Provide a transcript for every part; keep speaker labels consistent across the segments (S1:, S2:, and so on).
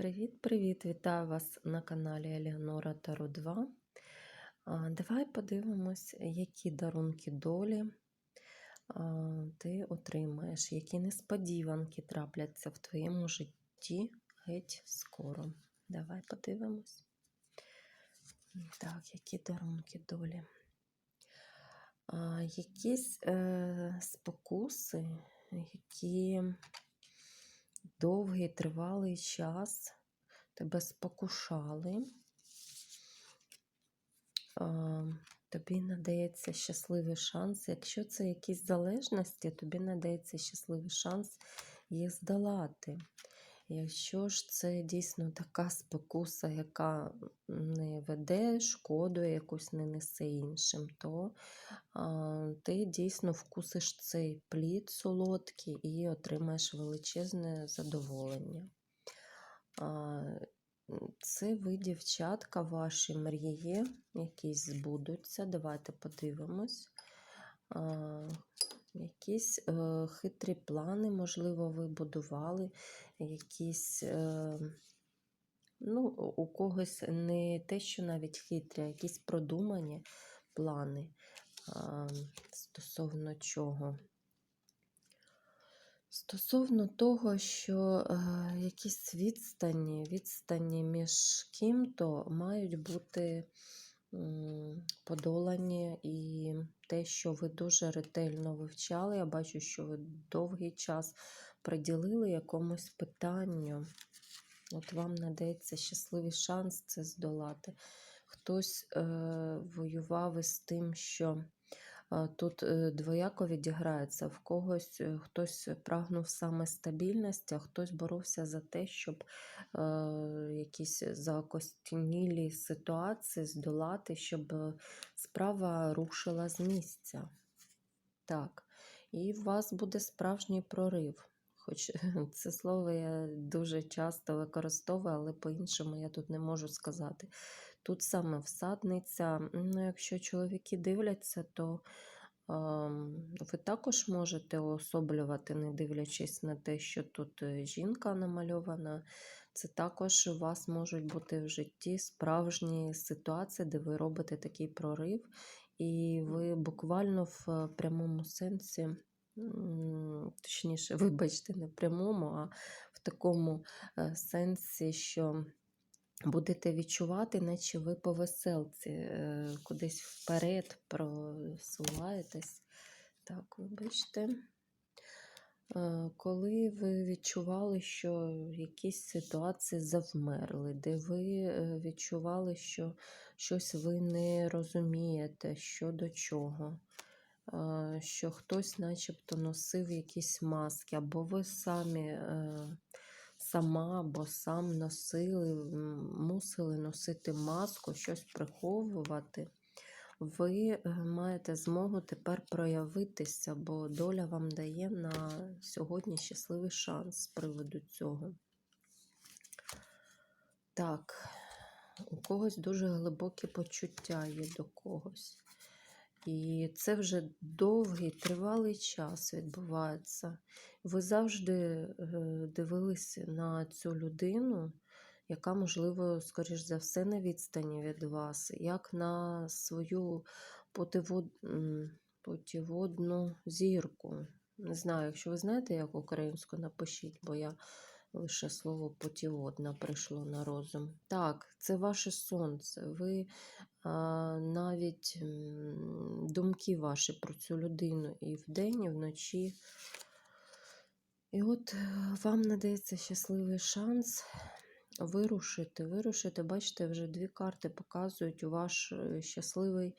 S1: Привіт-привіт! Вітаю вас на каналі Еліонора Таро 2. Давай подивимось, які дарунки долі ти отримаєш, які несподіванки трапляться в твоєму житті геть скоро. Давай подивимось. Так, які дарунки долі. Якісь е, спокуси, які довгий тривалий час тебе спокушали. Тобі надається щасливий шанс. Якщо це якісь залежності, тобі надається щасливий шанс їх здолати. Якщо ж це дійсно така спокуса, яка не веде шкоду, якусь не несе іншим, то а, ти дійсно вкусиш цей плід солодкий і отримаєш величезне задоволення. А, це ви, дівчатка, ваші мрії, якісь збудуться. Давайте подивимось. А, Якісь е, хитрі плани, можливо, ви будували, якісь, е, ну, у когось не те, що навіть хитрі, а якісь продумані плани а, стосовно чого. Стосовно того, що е, якісь відстані, відстані між ким-то мають бути подолані, і те, що ви дуже ретельно вивчали, я бачу, що ви довгий час приділили якомусь питанню. От вам надається щасливий шанс це здолати. Хтось е, воював із тим, що тут е, двояко відіграється, в когось е, хтось прагнув саме стабільності, а хтось боровся за те, щоб е, якісь закостянілі ситуації здолати, щоб е, справа рушила з місця. Так. І у вас буде справжній прорив. Хоч це слово я дуже часто використовую, але по-іншому я тут не можу сказати. Тут саме всадниця, ну, якщо чоловіки дивляться, то е, ви також можете уособлювати, не дивлячись на те, що тут е, жінка намальована. Це також у вас можуть бути в житті справжні ситуації, де ви робите такий прорив, і ви буквально в прямому сенсі точніше, вибачте, не прямому, а в такому е, сенсі, що будете відчувати, наче ви по веселці, е, кудись вперед просуваєтесь. Так, вибачте. Е, коли ви відчували, що якісь ситуації завмерли, де ви відчували, що щось ви не розумієте, що до чого що хтось начебто носив якісь маски, або ви самі е, сама або сам носили, мусили носити маску, щось приховувати. Ви е, маєте змогу тепер проявитися, бо доля вам дає на сьогодні щасливий шанс з приводу цього. Так, у когось дуже глибокі почуття є до когось. І це вже довгий, тривалий час відбувається. Ви завжди е, дивилися на цю людину, яка, можливо, скоріш за все, на відстані від вас, як на свою потіводну зірку. Не знаю, якщо ви знаєте, як українську, напишіть, бо я лише слово потіводна прийшло на розум. Так, це ваше сонце. Ви а, навіть думки ваші про цю людину і вдень, і вночі. І от е, вам надається щасливий шанс вирушити. Вирушити, бачите, вже дві карти показують ваш е, щасливий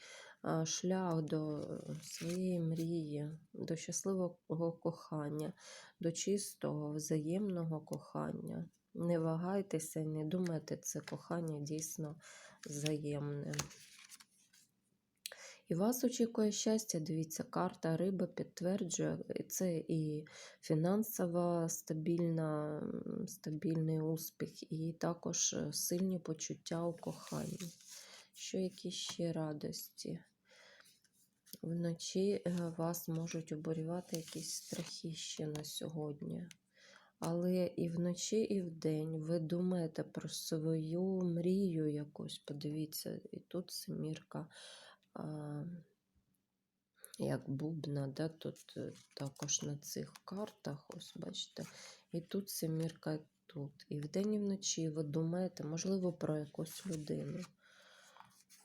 S1: шлях до своєї мрії, до щасливого кохання, до чистого, взаємного кохання. Не вагайтеся і не думайте, це кохання дійсно взаємне. І вас очікує щастя, дивіться, карта риба підтверджує, це і фінансово стабільна, стабільний успіх, і також сильні почуття у коханні. Що які ще радості? Вночі е, вас можуть обурювати якісь страхи ще на сьогодні. Але і вночі, і вдень ви думаєте про свою мрію якусь. Подивіться, і тут семірка, а, як бубна, да? тут е, також на цих картах, ось бачите, і тут семірка тут. І вдень, і вночі ви думаєте, можливо, про якусь людину.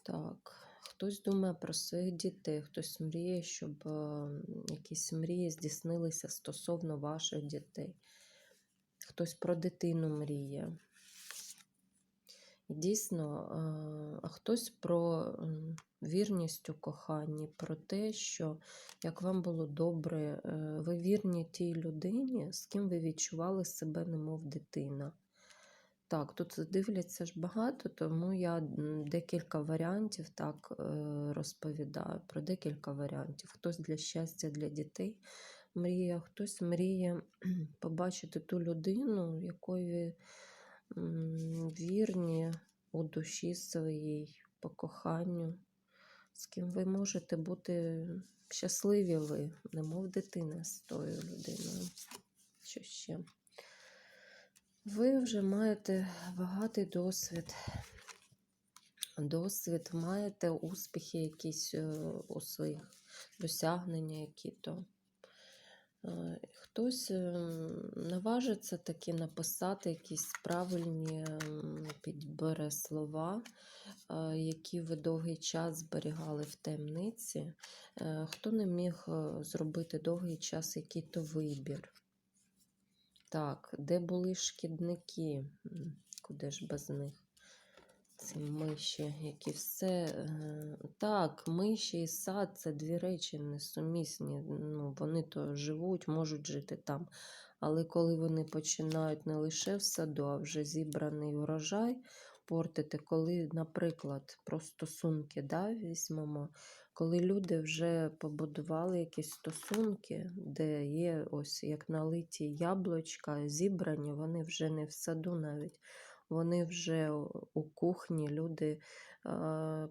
S1: Так, хтось думає про своїх дітей, хтось мріє, щоб е, якісь мрії здійснилися стосовно ваших дітей. Хтось про дитину мріє. Дійсно, е, а хтось про вірність у коханні, про те, що як вам було добре, е, ви вірні тій людині, з ким ви відчували себе, немов дитина. Так, тут дивляться ж багато, тому я декілька варіантів так е, розповідаю про декілька варіантів. Хтось для щастя для дітей мріє, хтось мріє побачити ту людину, якої вірні у душі своїй, по коханню, з ким ви можете бути щасливі ви, немов дитина з тою людиною. Що ще? Ви вже маєте багатий досвід. Досвід, маєте успіхи якісь е, у своїх досягнення, які-то. Е, Хтось ем, наважиться таки написати якісь правильні ем, підбере слова, е, які ви довгий час зберігали в таємниці. Хто не міг зробити довгий час який-то вибір. Так, де були шкідники? Куди ж без них? Ці миші, які все. е, Так, миші і сад це дві речі несумісні. Ну, вони то живуть, можуть жити там. Але коли вони починають не лише в саду, а вже зібраний урожай портити, коли, наприклад, про стосунки да, візьмемо, коли люди вже побудували якісь стосунки, де є ось як налиті яблучка, зібрані, вони вже не в саду навіть. Вони вже у- кухні люди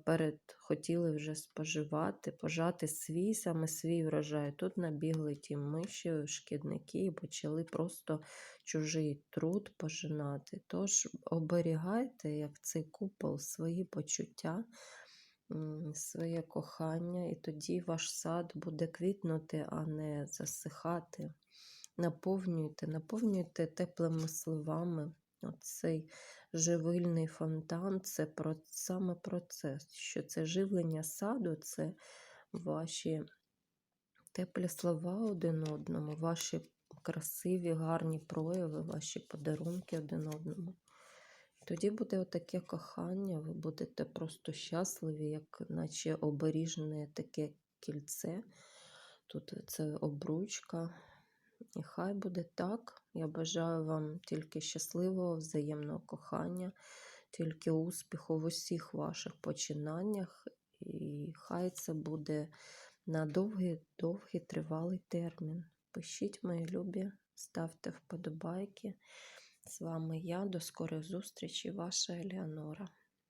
S1: перед хотіли вже споживати, пожати свій саме свій врожай. Тут набігли ті миші, шкідники і почали просто чужий труд пожинати. Тож оберігайте, як цей купол, свої почуття, своє кохання, і тоді ваш сад буде квітнути, а не засихати. Наповнюйте, наповнюйте теплими словами. Оцей живильний фонтан це про, саме про це, що це живлення саду, це ваші теплі слова один одному, ваші красиві, гарні прояви, ваші подарунки один одному. Тоді буде отаке кохання, ви будете просто щасливі, як наче оберіжне таке кільце. Тут це обручка. І хай буде так. Я бажаю вам тільки щасливого, взаємного кохання, тільки успіху в усіх ваших починаннях. І хай це буде на довгий, довгий тривалий термін. Пишіть, мої любі, ставте вподобайки. З вами я. До скорих зустрічей, ваша Еліанора.